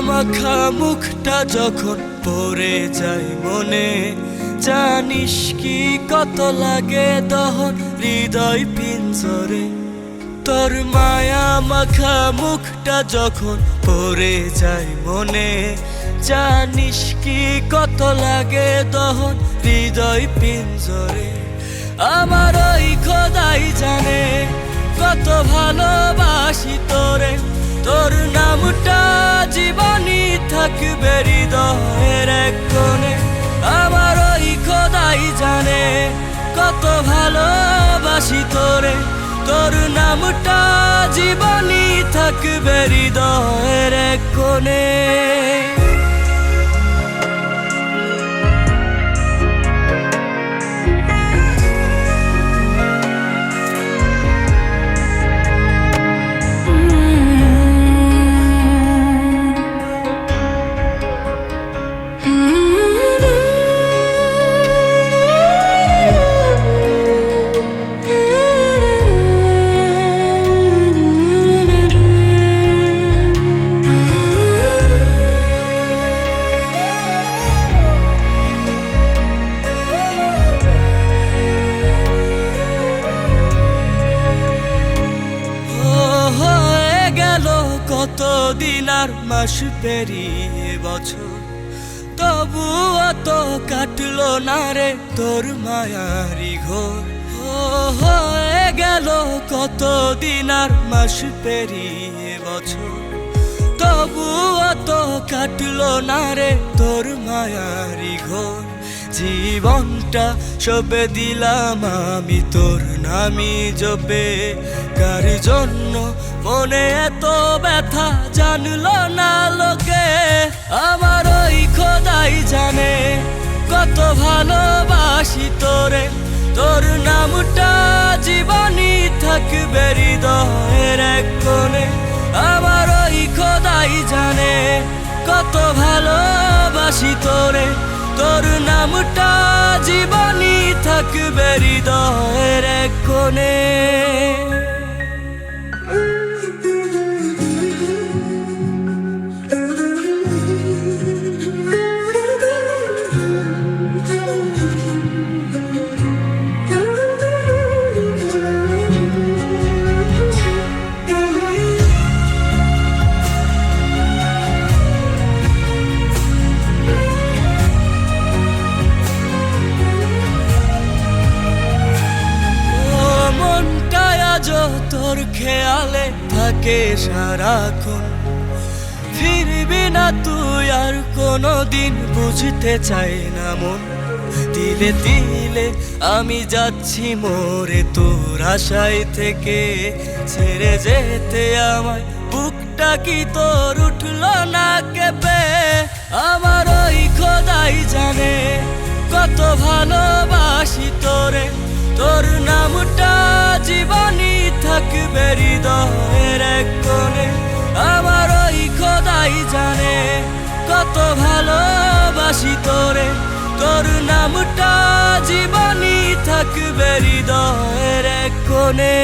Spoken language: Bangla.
মাখা মুখটা যখন পরে যায় মনে, জানিস কি কত লাগে দহন হৃদয় পিঞ্জরে। তোর মায়া মাখা মুখটা যখন পরে যায় মনে, জানিস কি কত লাগে দহন হৃদয় পিঞ্জরে। আমার ওই খোদাই জানে, কত ভালোবাসি তোরে। তোর নামটা জীবনই থাকবে হৃদয়ের এক কোণে। আমার ওই খোদাই জানে কত ভালোবাসি তোরে। তোর নামটা জীবনী থাকবে হৃদয়ের এক কোণে। দিন আর মাস পেরিয়ে বছর। তবু অত কাটলো না রে তোর মায়ারি ঘোর। হয়ে গেল কত দিন আর মাস পেরিয়ে বছর। তবু অত কাটলো না রে তোর মায়ারি ঘোর। জীবনটা সবে দিলাম আমি, তোর নামি জপে। কার জন্য। মনে এত ব্যথা জানলো না লোকে। আমার ওই খোদাই জানে কত ভালোবাসি তোরে। তোর নামটা জীবনই থাকবে হৃদয়ের এক কোণে। আমার ওই খোদাই জানে কত ভালোবাসি তোরে। তোর নামটা জীবনই থাকবে হৃদয়ের এক কোণে। Woo! তোর খেয়ালে থাকে সারাক্ষণ। ফিরবি না তুই আর কোনো দিন বুঝতে চাই না মন। দিলে দিলে আমি যাচ্ছি মোরে তোর আশায় থেকে। ছেড়ে যেতে আমায় বুকটা কি তোর উঠল না কেঁপে? আমার ওই খোদাই জানে কত ভালোবাসি কত ভালোবাসি তোরে। তোর নামটা জীবনী থাকবে হৃদয়ের কোণে।